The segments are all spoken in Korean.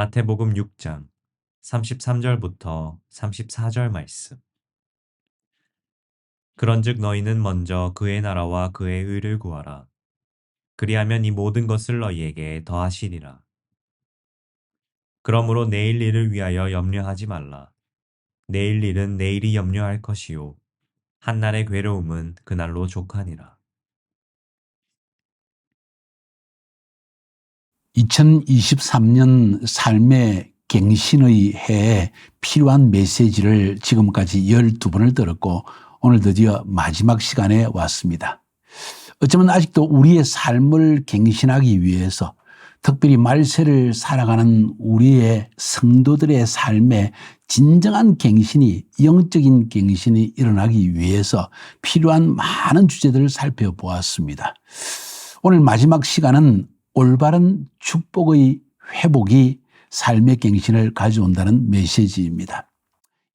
마태복음 6장 33절부터 34절 말씀. 그런즉 너희는 먼저 그의 나라와 그의 의를 구하라. 그리하면 이 모든 것을 너희에게 더하시리라. 그러므로 내일 일을 위하여 염려하지 말라. 내일 일은 내일이 염려할 것이요. 한날의 괴로움은 그날로 족하니라. 2023년 삶의 갱신의 해에 필요한 메시지를 지금까지 12번을 들었고 오늘 드디어 마지막 시간에 왔습니다. 어쩌면 아직도 우리의 삶을 갱신하기 위해서 특별히 말세를 살아가는 우리의 성도들의 삶에 진정한 갱신이 영적인 갱신이 일어나기 위해서 필요한 많은 주제들을 살펴보았습니다. 오늘 마지막 시간은 올바른 축복의 회복이 삶의 갱신을 가져온다는 메시지입니다.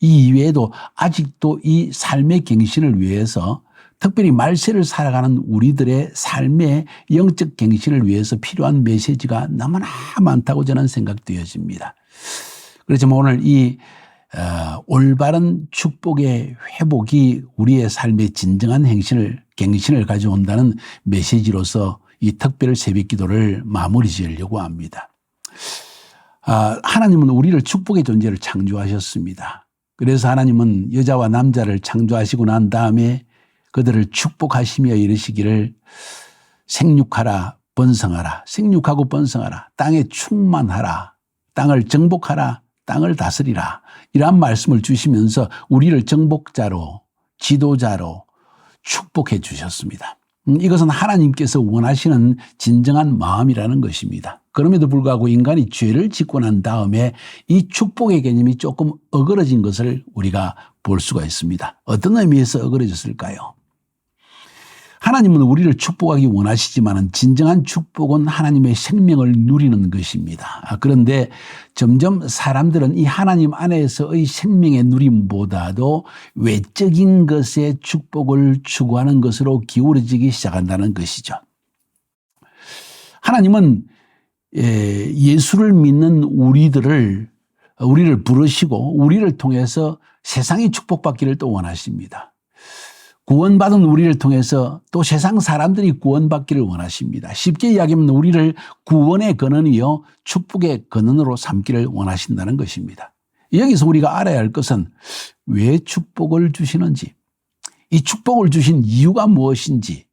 이 이외에도 아직도 이 삶의 갱신을 위해서 특별히 말세를 살아가는 우리들의 삶의 영적 갱신을 위해서 필요한 메시지가 너무나 많다고 저는 생각되어집니다. 그렇지만 오늘 이 어, 올바른 축복의 회복이 우리의 삶의 진정한 행신을 갱신을 가져온다는 메시지로서 이 특별 새벽 기도를 마무리 지으려고 합니다. 아, 하나님은 우리를 축복의 존재를 창조하셨습니다. 그래서 하나님은 여자와 남자를 창조하시고 난 다음에 그들을 축복하시며 이르시기를 생육하라 번성하라 생육하고 번성하라 땅에 충만하라 땅을 정복하라 땅을 다스리라 이러한 말씀을 주시면서 우리를 정복자로 지도자로 축복해 주셨습니다. 음, 이것은 하나님께서 원하시는 진정한 마음이라는 것입니다. 그럼에도 불구하고 인간이 죄를 짓고 난 다음에 이 축복의 개념이 조금 어그러진 것을 우리가 볼 수가 있습니다. 어떤 의미에서 어그러졌을까요? 하나님은 우리를 축복하기 원하시지만 진정한 축복은 하나님의 생명을 누리는 것입니다. 아, 그런데 점점 사람들은 이 하나님 안에서의 생명의 누림보다도 외적인 것의 축복을 추구하는 것으로 기울어지기 시작한다는 것이죠. 하나님은 예, 예수를 믿는 우리들을 우리를 부르시고 우리를 통해서 세상이 축복받기를 또 원하십니다. 구원받은 우리를 통해서 또 세상 사람들이 구원받기를 원하십니다. 쉽게 이야기하면 우리를 구원의 근원이요 축복의 근원으로 삼기를 원하신다는 것입니다. 여기서 우리가 알아야 할 것은 왜 축복을 주시는지, 이 축복을 주신 이유가 무엇인지,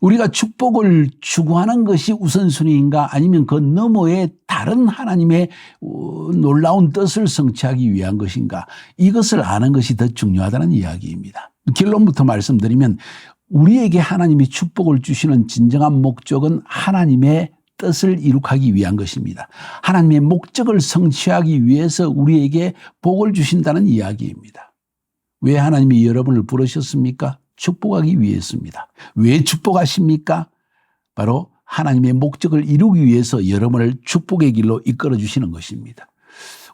우리가 축복을 추구하는 것이 우선순위인가 아니면 그 너머에 다른 하나님의 어, 놀라운 뜻을 성취하기 위한 것인가 이것을 아는 것이 더 중요하다는 이야기입니다. 결론부터 말씀드리면 우리에게 하나님이 축복을 주시는 진정한 목적은 하나님의 뜻을 이룩하기 위한 것입니다. 하나님의 목적을 성취하기 위해서 우리에게 복을 주신다는 이야기입니다. 왜 하나님이 여러분을 부르셨습니까? 축복하기 위해서입니다. 왜 축복하십니까? 바로 하나님의 목적을 이루기 위해서 여러분을 축복의 길로 이끌어 주시는 것입니다.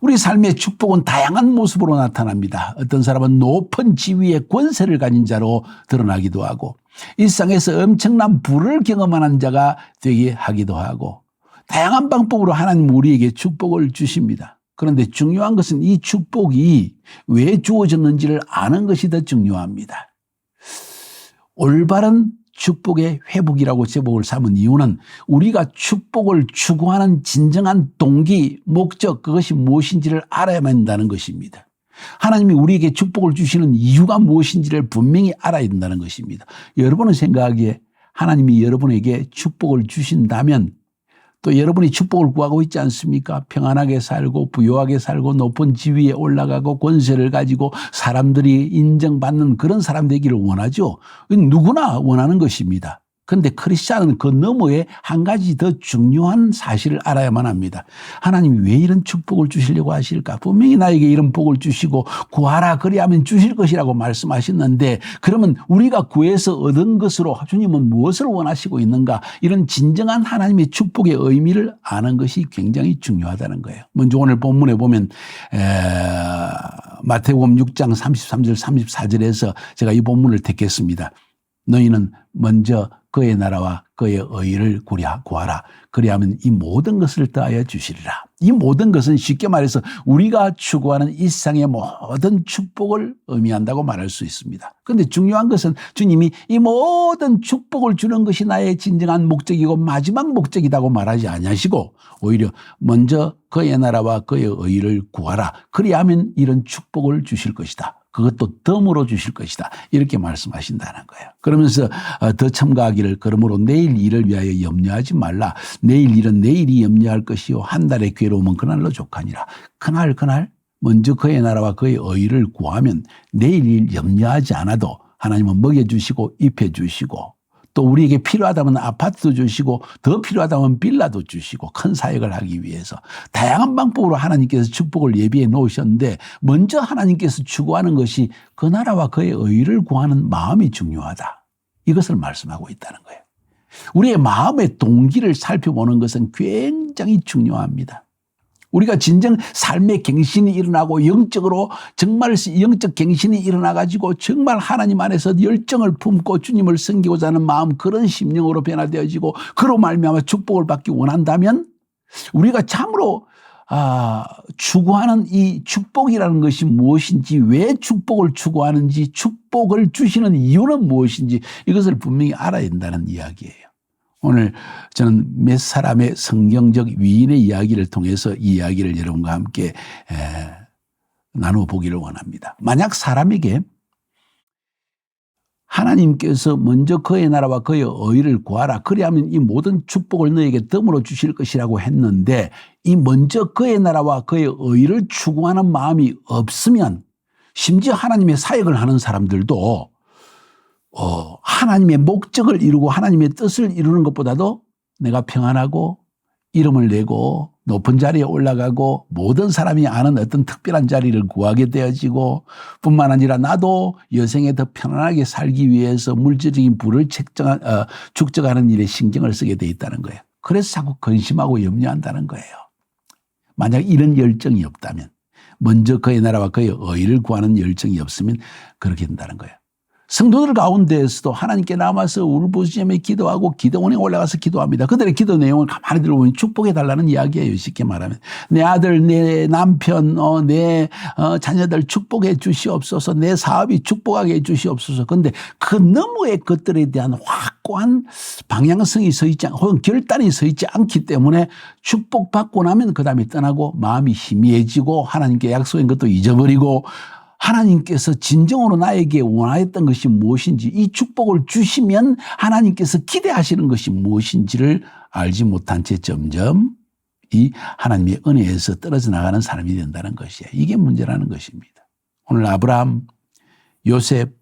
우리 삶의 축복은 다양한 모습으로 나타납니다. 어떤 사람은 높은 지위의 권세를 가진 자로 드러나기도 하고 일상에서 엄청난 부를 경험하는 자가 되게 하기도 하고 다양한 방법으로 하나님 우리에게 축복을 주십니다. 그런데 중요한 것은 이 축복이 왜 주어졌는지를 아는 것이 더 중요합니다. 올바른 축복의 회복이라고 제목을 삼은 이유는 우리가 축복을 추구하는 진정한 동기, 목적, 그것이 무엇인지를 알아야만 한다는 것입니다. 하나님이 우리에게 축복을 주시는 이유가 무엇인지를 분명히 알아야 된다는 것입니다. 여러분은 생각하기에 하나님이 여러분에게 축복을 주신다면 또 여러분이 축복을 구하고 있지 않습니까? 평안하게 살고 부유하게 살고 높은 지위에 올라가고 권세를 가지고 사람들이 인정받는 그런 사람 되기를 원하죠. 누구나 원하는 것입니다. 그런데 크리스찬은 그 너머에 한 가지 더 중요한 사실을 알아야만 합니다. 하나님이 왜 이런 축복을 주시려고 하실까? 분명히 나에게 이런 복을 주시고 구하라 그리하면 주실 것이라고 말씀하셨는데 그러면 우리가 구해서 얻은 것으로 주님은 무엇을 원하시고 있는가? 이런 진정한 하나님의 축복의 의미를 아는 것이 굉장히 중요하다는 거예요. 먼저 오늘 본문에 보면 에... 마태복음 6장 33절 34절에서 제가 이 본문을 택했습니다. 너희는 먼저 그의 나라와 그의 의를 구하라. 그리하면 이 모든 것을 더하여 주시리라. 이 모든 것은 쉽게 말해서 우리가 추구하는 일상의 모든 축복을 의미한다고 말할 수 있습니다. 그런데 중요한 것은 주님이 이 모든 축복을 주는 것이 나의 진정한 목적이고 마지막 목적이라고 말하지 아니하시고 오히려 먼저 그의 나라와 그의 의를 구하라. 그리하면 이런 축복을 주실 것이다. 그것도 덤으로 주실 것이다. 이렇게 말씀하신다는 거예요. 그러면서 어, 더 첨가하기를 그러므로 내일 일을 위하여 염려하지 말라. 내일 일은 내일이 염려할 것이요 한 달의 괴로움은 그날로 족하니라. 그날 그날 먼저 그의 나라와 그의 의를 구하면 내일 일 염려하지 않아도 하나님은 먹여주시고 입혀주시고 또 우리에게 필요하다면 아파트도 주시고 더 필요하다면 빌라도 주시고 큰 사역을 하기 위해서 다양한 방법으로 하나님께서 축복을 예비해 놓으셨는데 먼저 하나님께서 추구하는 것이 그 나라와 그의 의를 구하는 마음이 중요하다. 이것을 말씀하고 있다는 거예요. 우리의 마음의 동기를 살펴보는 것은 굉장히 중요합니다. 우리가 진정 삶의 갱신이 일어나고 영적으로 정말 영적 갱신이 일어나 가지고 정말 하나님 안에서 열정을 품고 주님을 섬기고자 하는 마음 그런 심령으로 변화되어지고 그로 말미암아 축복을 받기 원한다면 우리가 참으로 아, 추구하는 이 축복이라는 것이 무엇인지, 왜 축복을 추구하는지, 축복을 주시는 이유는 무엇인지 이것을 분명히 알아야 된다는 이야기예요. 오늘 저는 몇 사람의 성경적 위인의 이야기를 통해서 이 이야기를 여러분과 함께 에, 나누어 보기를 원합니다. 만약 사람에게 하나님께서 먼저 그의 나라와 그의 의를 구하라. 그리하면 이 모든 축복을 너에게 덤으로 주실 것이라고 했는데 이 먼저 그의 나라와 그의 의를 추구하는 마음이 없으면 심지어 하나님의 사역을 하는 사람들도 어, 하나님의 목적을 이루고 하나님의 뜻을 이루는 것보다도 내가 평안하고 이름을 내고 높은 자리에 올라가고 모든 사람이 아는 어떤 특별한 자리를 구하게 되어지고 뿐만 아니라 나도 여생에 더 편안하게 살기 위해서 물질적인 부를 책정한, 어, 축적하는 일에 신경을 쓰게 돼 있다는 거예요. 그래서 자꾸 근심하고 염려한다는 거예요. 만약 이런 열정이 없다면 먼저 그의 나라와 그의 의를 구하는 열정이 없으면 그렇게 된다는 거예요. 성도들 가운데에서도 하나님께 남아서 울부짖으며 기도하고 기도원에 올라가서 기도합니다. 그들의 기도 내용을 가만히 들어보면 축복해 달라는 이야기예요. 쉽게 말하면 내 아들, 내 남편, 어, 내 어, 자녀들 축복해 주시옵소서. 내 사업이 축복하게 해 주시옵소서. 그런데 그 너머의 것들에 대한 확고한 방향성이 서 있지 않, 혹은 결단이 서 있지 않기 때문에 축복받고 나면 그 다음에 떠나고 마음이 희미해지고 하나님께 약속한 것도 잊어버리고 하나님께서 진정으로 나에게 원하였던 것이 무엇인지 이 축복을 주시면 하나님께서 기대하시는 것이 무엇인지를 알지 못한 채 점점 이 하나님의 은혜에서 떨어져 나가는 사람이 된다는 것이에요. 이게 문제라는 것입니다. 오늘 아브라함, 요셉,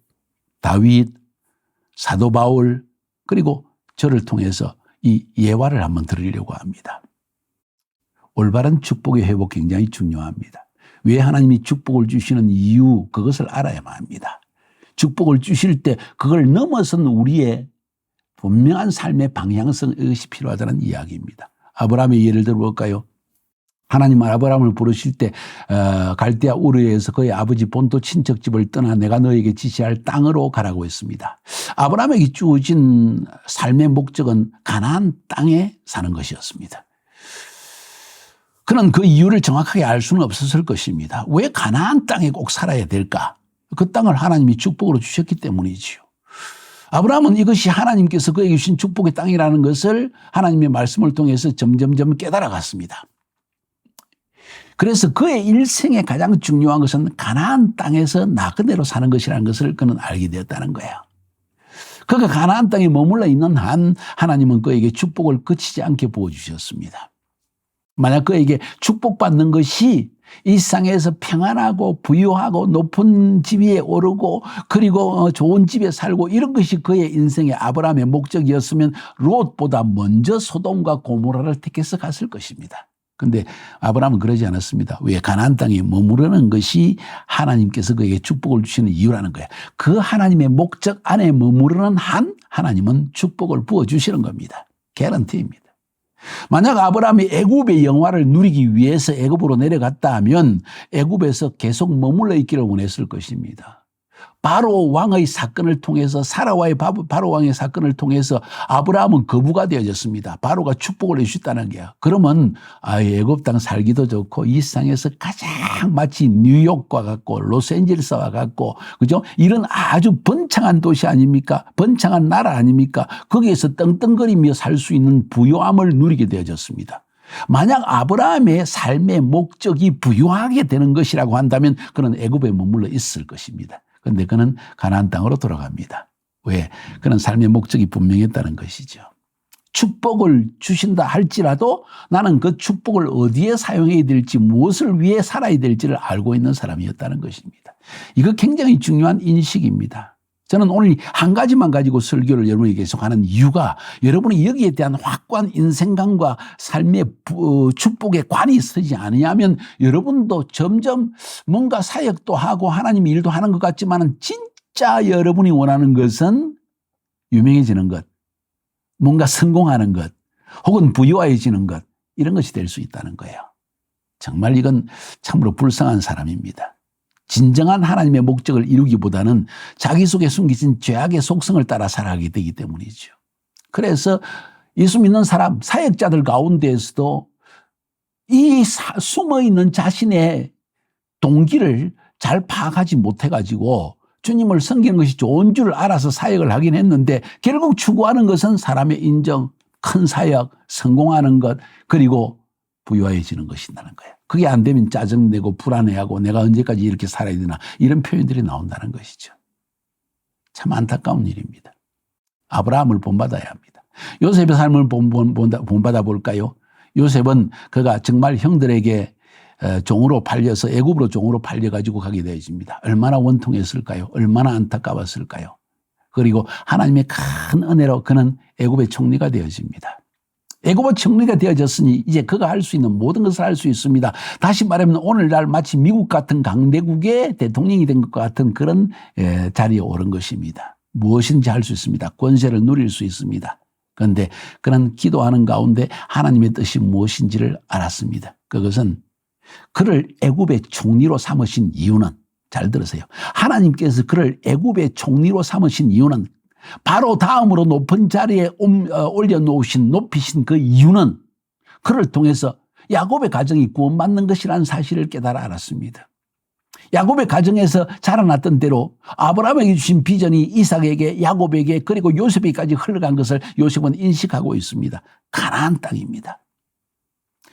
다윗, 사도 바울 그리고 저를 통해서 이 예화를 한번 드리려고 합니다. 올바른 축복의 회복 굉장히 중요합니다. 왜 하나님이 축복을 주시는 이유 그것을 알아야만 합니다. 축복을 주실 때 그걸 넘어선 우리의 분명한 삶의 방향성 이것이 필요하다는 이야기입니다. 아브라함의 예를 들어볼까요? 하나님은 아브라함을 부르실 때 어, 갈대아 우르에서 그의 아버지 본토 친척 집을 떠나 내가 너에게 지시할 땅으로 가라고 했습니다. 아브라함에게 주어진 삶의 목적은 가나안 땅에 사는 것이었습니다. 그는 그 이유를 정확하게 알 수는 없었을 것입니다. 왜 가나안 땅에 꼭 살아야 될까? 그 땅을 하나님이 축복으로 주셨기 때문이지요. 아브라함은 이것이 하나님께서 그에게 주신 축복의 땅이라는 것을 하나님의 말씀을 통해서 점점점 깨달아갔습니다. 그래서 그의 일생에 가장 중요한 것은 가나안 땅에서 나 그대로 사는 것이라는 것을 그는 알게 되었다는 거예요. 그가 가나안 땅에 머물러 있는 한 하나님은 그에게 축복을 그치지 않게 부어 주셨습니다. 만약 그에게 축복받는 것이 일상에서 평안하고 부유하고 높은 집 위에 오르고 그리고 좋은 집에 살고 이런 것이 그의 인생의 아브라함의 목적이었으면 롯보다 먼저 소돔과 고모라를 택해서 갔을 것입니다. 근데 아브라함은 그러지 않았습니다. 왜 가나안 땅에 머무르는 것이 하나님께서 그에게 축복을 주시는 이유라는 거예요. 그 하나님의 목적 안에 머무르는 한 하나님은 축복을 부어 주시는 겁니다. 개런티입니다. 만약 아브라함이 애굽의 영화를 누리기 위해서 애굽으로 내려갔다 하면 애굽에서 계속 머물러 있기를 원했을 것입니다. 바로 왕의 사건을 통해서 사라와의 바- 바로 왕의 사건을 통해서 아브라함은 거부가 되어졌습니다. 바로가 축복을 해주셨다는 게요. 그러면 아, 애굽 땅 살기도 좋고 이 세상에서 가장 마치 뉴욕과 같고 로스앤젤레스와 같고 그죠? 이런 아주 번창한 도시 아닙니까? 번창한 나라 아닙니까? 거기에서 떵떵거리며 살 수 있는 부요함을 누리게 되어졌습니다. 만약 아브라함의 삶의 목적이 부유하게 되는 것이라고 한다면 그는 애굽에 머물러 있을 것입니다. 그런데 그는 가나안 땅으로 돌아갑니다. 왜? 그는 삶의 목적이 분명했다는 것이죠. 축복을 주신다 할지라도 나는 그 축복을 어디에 사용해야 될지 무엇을 위해 살아야 될지를 알고 있는 사람이었다는 것입니다. 이거 굉장히 중요한 인식입니다. 저는 오늘 한 가지만 가지고 설교를 여러분에게 계속하는 이유가 여러분이 여기에 대한 확고한 인생관과 삶의 부- 어, 축복의 관이 서지 않으냐면 여러분도 점점 뭔가 사역도 하고 하나님 일도 하는 것 같지만은 진짜 여러분이 원하는 것은 유명해지는 것, 뭔가 성공하는 것, 혹은 부유해지는 것, 이런 것이 될 수 있다는 거예요. 정말 이건 참으로 불쌍한 사람입니다. 진정한 하나님의 목적을 이루기보다는 자기 속에 숨기진 죄악의 속성을 따라 살아가게 되기 때문이죠. 그래서 예수 믿는 사람, 사역자들 가운데에서도 이 숨어 있는 자신의 동기를 잘 파악하지 못해가지고 주님을 섬기는 것이 좋은 줄 알아서 사역을 하긴 했는데 결국 추구하는 것은 사람의 인정, 큰 사역, 성공하는 것, 그리고 부유해지는 것이라는 거예요. 그게 안 되면 짜증내고 불안해하고 내가 언제까지 이렇게 살아야 되나 이런 표현들이 나온다는 것이죠. 참 안타까운 일입니다. 아브라함을 본받아야 합니다. 요셉의 삶을 본받아 볼까요? 요셉은 그가 정말 형들에게 어, 종으로 팔려서 애굽으로 종으로 팔려 가지고 가게 되어집니다. 얼마나 원통했을까요? 얼마나 안타까웠을까요? 그리고 하나님의 큰 은혜로 그는 애굽의 총리가 되어집니다. 애굽의 총리가 되어졌으니 이제 그가 할 수 있는 모든 것을 할 수 있습니다. 다시 말하면 오늘날 마치 미국 같은 강대국의 대통령이 된 것 같은 그런 에, 자리에 오른 것입니다. 무엇인지 할 수 있습니다. 권세를 누릴 수 있습니다. 그런데 그는 기도하는 가운데 하나님의 뜻이 무엇인지를 알았습니다. 그것은 그를 애굽의 총리로 삼으신 이유는 잘 들으세요. 하나님께서 그를 애굽의 총리로 삼으신 이유는 바로 다음으로 높은 자리에 옴- 어, 올려놓으신 높이신 그 이유는 그를 통해서 야곱의 가정이 구원받는 것이라는 사실을 깨달아 알았습니다. 야곱의 가정에서 자라났던 대로 아브라함에게 주신 비전이 이삭에게 야곱에게 그리고 요셉에게까지 흘러간 것을 요셉은 인식하고 있습니다. 가나안 땅입니다.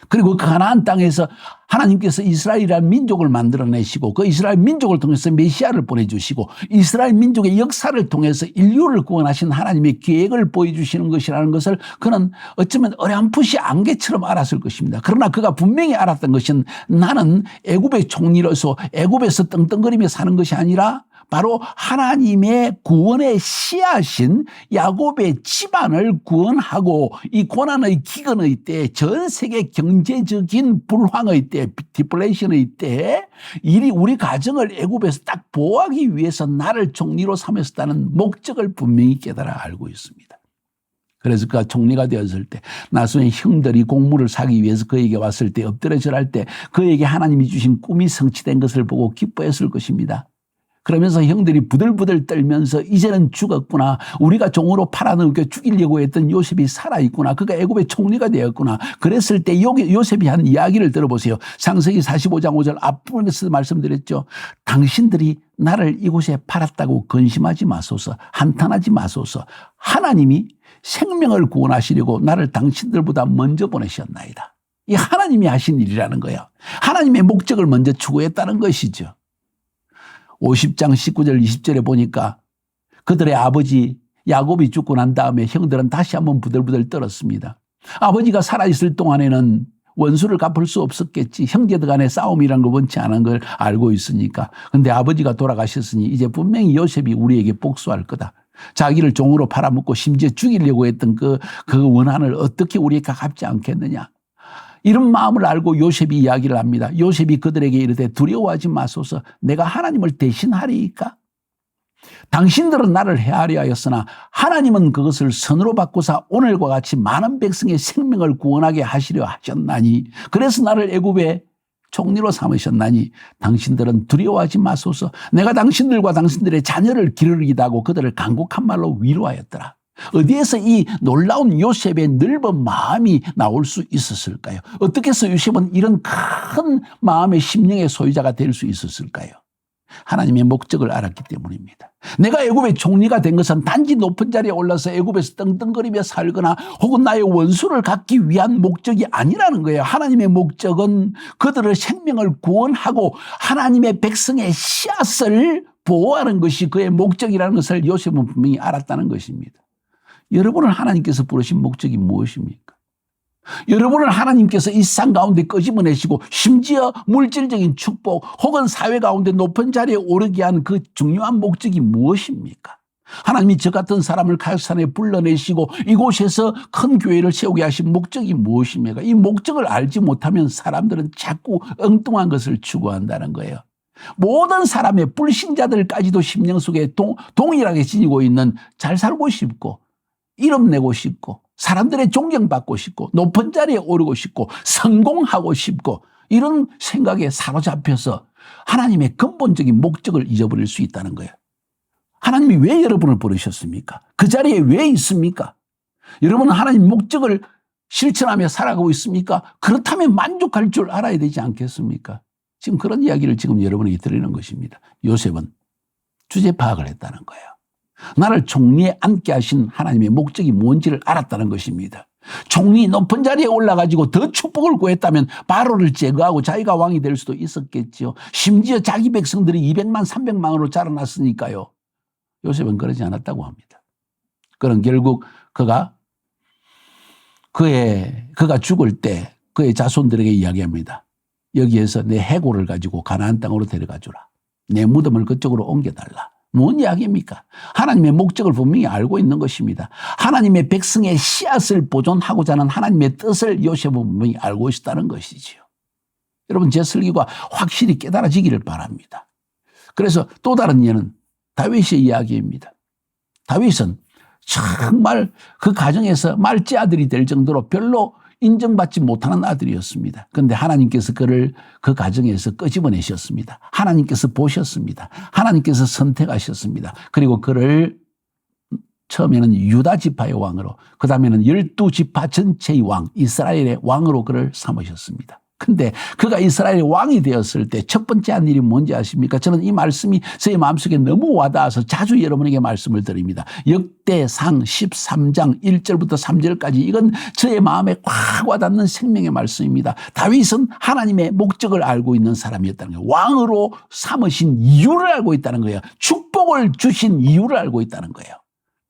그리고 그 가나안 땅에서 하나님께서 이스라엘이라는 민족을 만들어내시고 그 이스라엘 민족을 통해서 메시아를 보내주시고 이스라엘 민족의 역사를 통해서 인류를 구원하신 하나님의 계획을 보여주시는 것이라는 것을 그는 어쩌면 어렴풋이 안개처럼 알았을 것입니다. 그러나 그가 분명히 알았던 것은 나는 애굽의 총리로서 애굽에서 떵떵거리며 사는 것이 아니라 바로 하나님의 구원의 씨앗인 야곱의 집안을 구원하고 이 고난의 기근의 때, 전 세계 경제적인 불황의 때, 디플레이션의 때, 이리 우리 가정을 애굽에서 딱 보호하기 위해서 나를 총리로 삼았다는 목적을 분명히 깨달아 알고 있습니다. 그래서 그가 총리가 되었을 때 나중에 형들이 공무를 사기 위해서 그에게 왔을 때 엎드려 절할 때 그에게 하나님이 주신 꿈이 성취된 것을 보고 기뻐했을 것입니다. 그러면서 형들이 부들부들 떨면서 이제는 죽었구나. 우리가 종으로 팔아넘겨 죽이려고 했던 요셉이 살아있구나. 그가 애굽의 총리가 되었구나. 그랬을 때 요셉이 한 이야기를 들어보세요. 상세기 45장 5절 앞부분에서 말씀드렸죠. 당신들이 나를 이곳에 팔았다고 근심하지 마소서. 한탄하지 마소서. 하나님이 생명을 구원하시려고 나를 당신들보다 먼저 보내셨나이다. 이 하나님이 하신 일이라는 거예요. 하나님의 목적을 먼저 추구했다는 것이죠. 50장 19절 20절에 보니까 그들의 아버지 야곱이 죽고 난 다음에 형들은 다시 한번 부들부들 떨었습니다. 아버지가 살아있을 동안에는 원수를 갚을 수 없었겠지. 형제들 간의 싸움이란 걸 원치 않은 걸 알고 있으니까. 근데 아버지가 돌아가셨으니 이제 분명히 요셉이 우리에게 복수할 거다. 자기를 종으로 팔아먹고 심지어 죽이려고 했던 그, 그 원한을 어떻게 우리가 갚지 않겠느냐. 이런 마음을 알고 요셉이 이야기를 합니다. 요셉이 그들에게 이르되 두려워하지 마소서 내가 하나님을 대신하리이까? 당신들은 나를 헤아려 하였으나 하나님은 그것을 선으로 바꾸사 오늘과 같이 많은 백성의 생명을 구원하게 하시려 하셨나니 그래서 나를 애굽에 총리로 삼으셨나니 당신들은 두려워하지 마소서. 내가 당신들과 당신들의 자녀를 기르기도 하고 그들을 간곡한 말로 위로하였더라. 어디에서 이 놀라운 요셉의 넓은 마음이 나올 수 있었을까요? 어떻게 해서 요셉은 이런 큰 마음의 심령의 소유자가 될 수 있었을까요? 하나님의 목적을 알았기 때문입니다. 내가 애굽의 총리가 된 것은 단지 높은 자리에 올라서 애굽에서 떵떵거리며 살거나 혹은 나의 원수를 갖기 위한 목적이 아니라는 거예요. 하나님의 목적은 그들의 생명을 구원하고 하나님의 백성의 씨앗을 보호하는 것이 그의 목적이라는 것을 요셉은 분명히 알았다는 것입니다. 여러분을 하나님께서 부르신 목적이 무엇입니까? 여러분을 하나님께서 이상 가운데 끄집어내시고 심지어 물질적인 축복 혹은 사회 가운데 높은 자리에 오르게 한 그 중요한 목적이 무엇입니까? 하나님이 저 같은 사람을 가역산에 불러내시고 이곳에서 큰 교회를 세우게 하신 목적이 무엇입니까? 이 목적을 알지 못하면 사람들은 자꾸 엉뚱한 것을 추구한다는 거예요. 모든 사람의 불신자들까지도 심령 속에 동, 동일하게 지니고 있는 잘 살고 싶고 이름 내고 싶고 사람들의 존경받고 싶고 높은 자리에 오르고 싶고 성공하고 싶고 이런 생각에 사로잡혀서 하나님의 근본적인 목적을 잊어버릴 수 있다는 거예요. 하나님이 왜 여러분을 부르셨습니까? 그 자리에 왜 있습니까? 여러분은 하나님 목적을 실천하며 살아가고 있습니까? 그렇다면 만족할 줄 알아야 되지 않겠습니까? 지금 그런 이야기를 지금 여러분에게 드리는 것입니다. 요셉은 주제 파악을 했다는 거예요. 나를 총리에 앉게 하신 하나님의 목적이 뭔지를 알았다는 것입니다. 총리 높은 자리에 올라가지고 더 축복을 구했다면 바로를 제거하고 자기가 왕이 될 수도 있었겠지요. 심지어 자기 백성들이 200만, 300만으로 자라났으니까요. 요셉은 그러지 않았다고 합니다. 그런 결국 그가 그의 그가 죽을 때 그의 자손들에게 이야기합니다. 여기에서 내 해골을 가지고 가나안 땅으로 데려가 주라. 내 무덤을 그쪽으로 옮겨 달라. 뭔 이야기입니까? 하나님의 목적을 분명히 알고 있는 것입니다. 하나님의 백성의 씨앗을 보존하고자 하는 하나님의 뜻을 요셉은 분명히 알고 있다는 것이지요. 여러분 제 설교가 확실히 깨달아지기를 바랍니다. 그래서 또 다른 예는 다윗의 이야기입니다. 다윗은 정말 그 가정에서 말째 아들이 될 정도로 별로 인정받지 못하는 아들이었습니다. 그런데 하나님께서 그를 그 가정에서 끄집어내셨습니다. 하나님께서 보셨습니다. 하나님께서 선택하셨습니다. 그리고 그를 처음에는 유다 지파의 왕으로, 그 다음에는 열두 지파 전체의 왕, 이스라엘의 왕으로 그를 삼으셨습니다. 근데 그가 이스라엘의 왕이 되었을 때 첫 번째 한 일이 뭔지 아십니까? 저는 이 말씀이 제 마음속에 너무 와닿아서 자주 여러분에게 말씀을 드립니다. 역대상 13장 1절부터 3절까지 이건 저의 마음에 꽉 와닿는 생명의 말씀입니다. 다윗은 하나님의 목적을 알고 있는 사람이었다는 거예요. 왕으로 삼으신 이유를 알고 있다는 거예요. 축복을 주신 이유를 알고 있다는 거예요.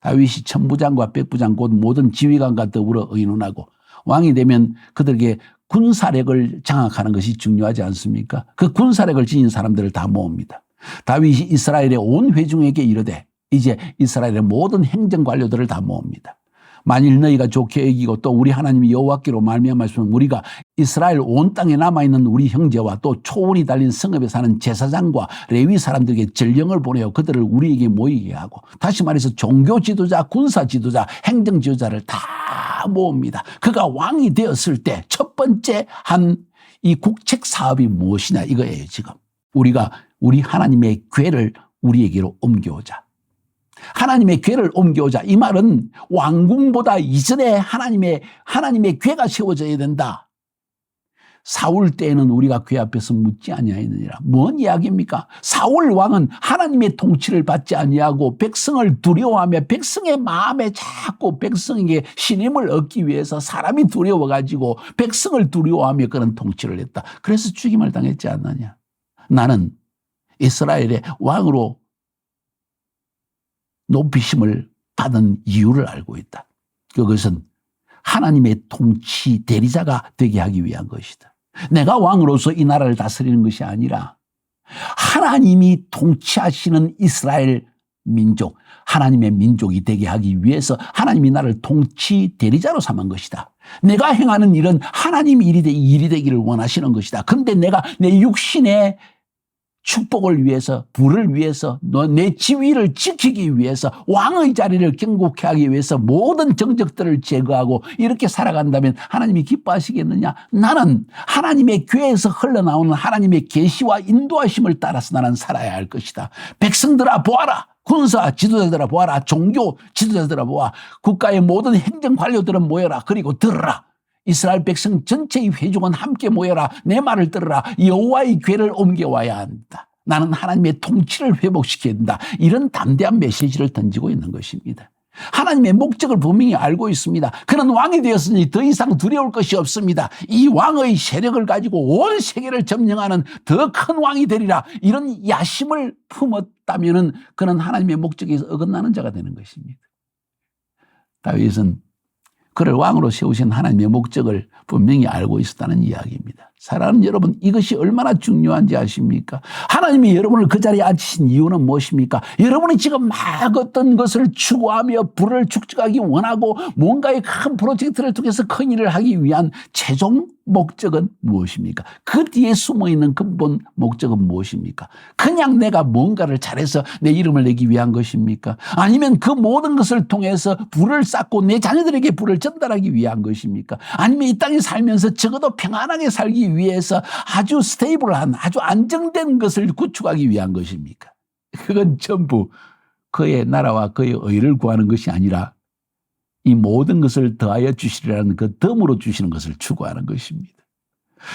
다윗이 천부장과 백부장 곧 모든 지휘관과 더불어 의논하고 왕이 되면 그들에게 군사력을 장악하는 것이 중요하지 않습니까? 그 군사력을 지닌 사람들을 다 모읍니다. 다윗이 이스라엘의 온 회중에게 이르되 이제 이스라엘의 모든 행정 관료들을 다 모읍니다. 만일 너희가 좋게 여기고 또 우리 하나님 여호와께로 말미암았으면 우리가 이스라엘 온 땅에 남아 있는 우리 형제와 또 초원이 달린 성읍에 사는 제사장과 레위 사람들에게 전령을 보내어 그들을 우리에게 모이게 하고 다시 말해서 종교 지도자, 군사 지도자, 행정 지도자를 다 모읍니다. 그가 왕이 되었을 때 첫 번째 한 이 국책 사업이 무엇이냐 이거예요 지금 우리가 우리 하나님의 괴를 우리에게로 옮겨오자. 하나님의 괴를 옮겨오자. 이 말은 왕궁보다 이전에 하나님의, 하나님의 괴가 세워져야 된다. 사울 때에는 우리가 괴 앞에서 묻지 아니하였느니라. 뭔 이야기입니까? 사울 왕은 하나님의 통치를 받지 아니하고 백성을 두려워하며 백성의 마음에 자꾸 백성에게 신임을 얻기 위해서 사람이 두려워가지고 백성을 두려워하며 그런 통치를 했다. 그래서 죽임을 당했지 않느냐. 나는 이스라엘의 왕으로 높이심을 받은 이유를 알고 있다. 그것은 하나님의 통치 대리자가 되게 하기 위한 것이다. 내가 왕으로서 이 나라를 다스리는 것이 아니라 하나님이 통치하시는 이스라엘 민족, 하나님의 민족이 되게 하기 위해서 하나님이 나를 통치 대리자로 삼은 것이다. 내가 행하는 일은 하나님 일이, 되기를 원하시는 것이다. 근데 내가 내 육신의 축복을 위해서, 부를 위해서, 너내 지위를 지키기 위해서, 왕의 자리를 경고케 하기 위해서 모든 정적들을 제거하고 이렇게 살아간다면 하나님이 기뻐하시겠느냐? 나는 하나님의 교회에서 흘러나오는 하나님의 계시와 인도하심을 따라서 나는 살아야 할 것이다. 백성들아 보아라. 군사 지도자들아 보아라. 종교 지도자들아 보아. 국가의 모든 행정 관료들은 모여라. 그리고 들으라. 이스라엘 백성 전체의 회중은 함께 모여라. 내 말을 들으라. 여호와의 괴를 옮겨와야 한다. 나는 하나님의 통치를 회복시켜야 된다. 이런 담대한 메시지를 던지고 있는 것입니다. 하나님의 목적을 분명히 알고 있습니다. 그는 왕이 되었으니 더 이상 두려울 것이 없습니다. 이 왕의 세력을 가지고 온 세계를 점령하는 더 큰 왕이 되리라. 이런 야심을 품었다면 그는 하나님의 목적에 어긋나는 자가 되는 것입니다. 다윗은 그를 왕으로 세우신 하나님의 목적을 분명히 알고 있었다는 이야기입니다. 사랑하는 여러분, 이것이 얼마나 중요한지 아십니까? 하나님이 여러분을 그 자리에 앉히신 이유는 무엇입니까? 여러분이 지금 막 어떤 것을 추구하며 불을 축적하기 원하고 뭔가의 큰 프로젝트를 통해서 큰 일을 하기 위한 최종 목적은 무엇입니까? 그 뒤에 숨어 있는 근본 목적은 무엇입니까? 그냥 내가 뭔가를 잘해서 내 이름을 내기 위한 것입니까? 아니면 그 모든 것을 통해서 불을 쌓고 내 자녀들에게 불을 전달하기 위한 것입니까? 아니면 이 땅에 살면서 적어도 평안하게 살기 위해서 아주 스테이블한 아주 안정된 것을 구축하기 위한 것입니까? 그건 전부 그의 나라와 그의 의를 구하는 것이 아니라 이 모든 것을 더하여 주시리라는 그 덤으로 주시는 것을 추구하는 것입니다.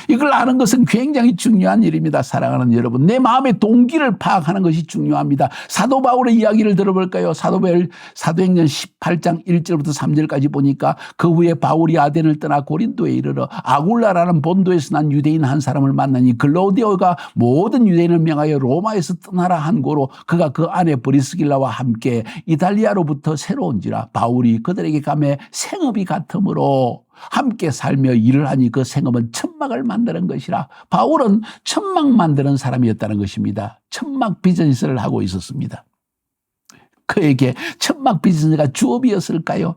이걸 아는 것은 굉장히 중요한 일입니다. 사랑하는 여러분. 내 마음의 동기를 파악하는 것이 중요합니다. 사도 바울의 이야기를 들어볼까요? 사도 바울, 사도행전 18장 1절부터 3절까지 보니까 그 후에 바울이 아덴을 떠나 고린도에 이르러 아굴라라는 본도에서 난 유대인 한 사람을 만나니 글로디오가 모든 유대인을 명하여 로마에서 떠나라 한 고로 그가 그 안에 브리스길라와 함께 이탈리아로부터 새로운지라 바울이 그들에게 감해 생업이 같으므로 함께 살며 일을 하니 그 생업은 천막을 만드는 것이라 바울은 천막 만드는 사람이었다는 것입니다. 천막 비즈니스를 하고 있었습니다. 그에게 천막 비즈니스가 주업이었을까요?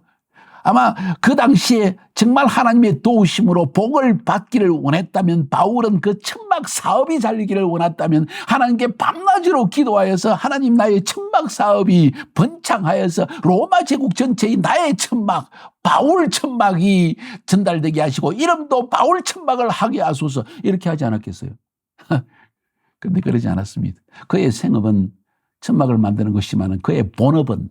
아마 그 당시에 정말 하나님의 도우심으로 복을 받기를 원했다면 바울은 그 천막 사업이 잘리기를 원했다면 하나님께 밤낮으로 기도하여서 하나님 나의 천막 사업이 번창하여서 로마 제국 전체의 나의 천막 바울 천막이 전달되게 하시고 이름도 바울 천막을 하게 하소서 이렇게 하지 않았겠어요? 근데 그러지 않았습니다. 그의 생업은 천막을 만드는 것이지만 그의 본업은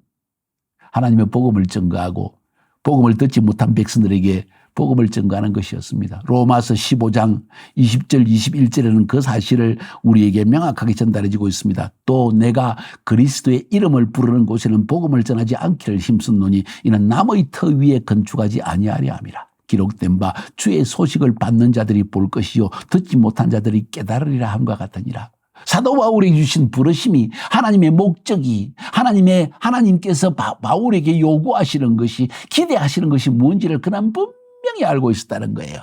하나님의 복음을 증거하고 복음을 듣지 못한 백성들에게 복음을 증거하는 것이었습니다. 로마서 15장 20절 21절에는 그 사실을 우리에게 명확하게 전달해 주고 있습니다. 또 내가 그리스도의 이름을 부르는 곳에는 복음을 전하지 않기를 힘쓰노니 이는 남의 터 위에 건축하지 아니하려 함이라. 기록된 바 주의 소식을 받는 자들이 볼 것이요 듣지 못한 자들이 깨달으리라 함과 같으니라. 사도 바울이 주신 부르심이 하나님의 목적이 하나님의 하나님께서 바, 바울에게 요구하시는 것이 기대하시는 것이 뭔지를 그는 분명히 알고 있었다는 거예요.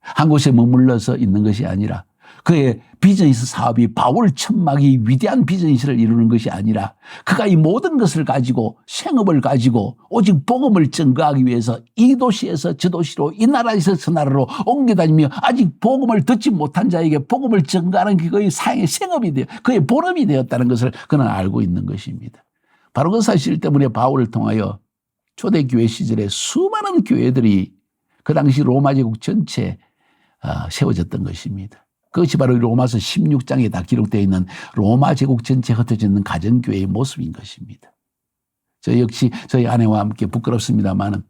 한 곳에 머물러서 있는 것이 아니라 그의 비즈니스 사업이 바울 천막이 위대한 비즈니스를 이루는 것이 아니라 그가 이 모든 것을 가지고 생업을 가지고 오직 복음을 증거하기 위해서 이 도시에서 저 도시로 이 나라에서 저 나라로 옮겨다니며 아직 복음을 듣지 못한 자에게 복음을 증거하는 게 그의 사의 생업이 되어 그의 본업이 되었다는 것을 그는 알고 있는 것입니다. 바로 그 사실 때문에 바울을 통하여 초대교회 시절에 수많은 교회들이 그 당시 로마 제국 전체에 아, 세워졌던 것입니다. 그것이 바로 로마서 16장에 다 기록되어 있는 로마 제국 전체에 흩어져 있는 가정교회의 모습인 것입니다. 저 역시 저희 아내와 함께 부끄럽습니다만은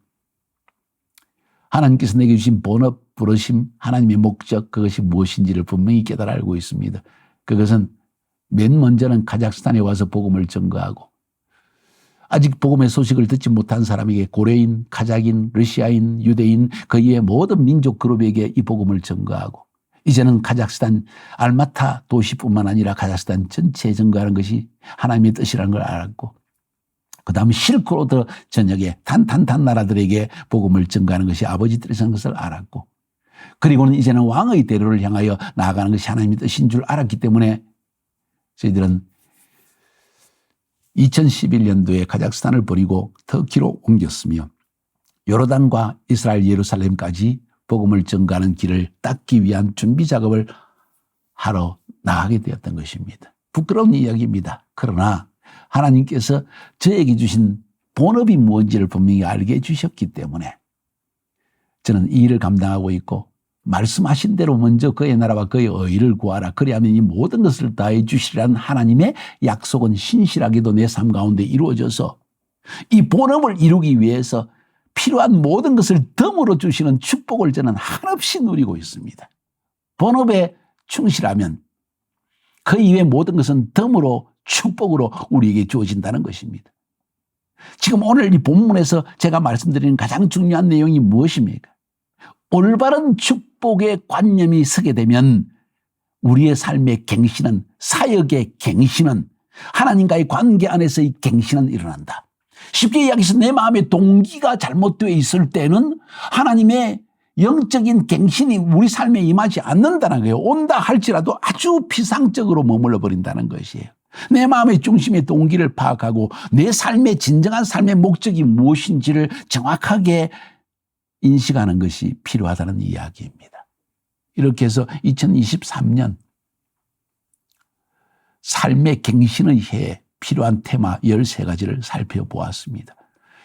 하나님께서 내게 주신 본업, 부르심, 하나님의 목적 그것이 무엇인지를 분명히 깨달아 알고 있습니다. 그것은 맨 먼저는 카자흐스탄에 와서 복음을 증거하고 아직 복음의 소식을 듣지 못한 사람에게 고려인, 카자긴, 러시아인, 유대인 그 이외 모든 민족 그룹에게 이 복음을 증거하고 이제는 카자흐스탄 알마타 도시뿐만 아니라 카자흐스탄 전체에 증거하는 것이 하나님의 뜻이라는 걸 알았고 그 다음 실크로드 전역에 단단단 나라들에게 복음을 증거하는 것이 아버지 뜻이라는 것을 알았고 그리고는 이제는 왕의 대로를 향하여 나아가는 것이 하나님의 뜻인 줄 알았기 때문에 저희들은 2011년도에 카자흐스탄을 버리고 터키로 옮겼으며 요르단과 이스라엘 예루살렘까지 복음을 증가하는 길을 닦기 위한 준비 작업을 하러 나가게 되었던 것입니다. 부끄러운 이야기입니다. 그러나 하나님께서 저에게 주신 본업이 무엇인지를 분명히 알게 해주셨기 때문에 저는 이 일을 감당하고 있고 말씀하신 대로 먼저 그의 나라와 그의 의를 구하라. 그리하면 이 모든 것을 다해 주시라는 하나님의 약속은 신실하게도 내 삶 가운데 이루어져서 이 본업을 이루기 위해서 필요한 모든 것을 덤으로 주시는 축복을 저는 한없이 누리고 있습니다. 본업에 충실하면 그 이외의 모든 것은 덤으로 축복으로 우리에게 주어진다는 것입니다. 지금 오늘 이 본문에서 제가 말씀드리는 가장 중요한 내용이 무엇입니까? 올바른 축복의 관념이 서게 되면 우리의 삶의 갱신은 사역의 갱신은 하나님과의 관계 안에서의 갱신은 일어난다. 쉽게 이야기해서 내 마음의 동기가 잘못되어 있을 때는 하나님의 영적인 갱신이 우리 삶에 임하지 않는다는 거예요. 온다 할지라도 아주 피상적으로 머물러 버린다는 것이에요. 내 마음의 중심의 동기를 파악하고 내 삶의 진정한 삶의 목적이 무엇인지를 정확하게 인식하는 것이 필요하다는 이야기입니다. 이렇게 해서 2023년 삶의 갱신의 해에 필요한 테마 13가지를 살펴보았습니다.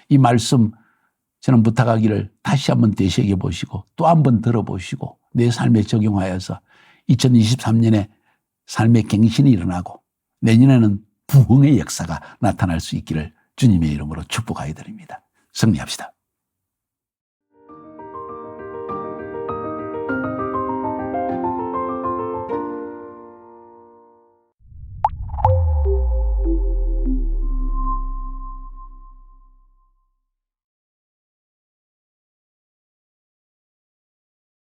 이 말씀 저는 부탁하기를 다시 한번 되새겨 보시고 또 한번 들어보시고 내 삶에 적용하여서 2023년에 삶의 갱신이 일어나고 내년에는 부흥의 역사가 나타날 수 있기를 주님의 이름으로 축복하여 드립니다. 승리합시다.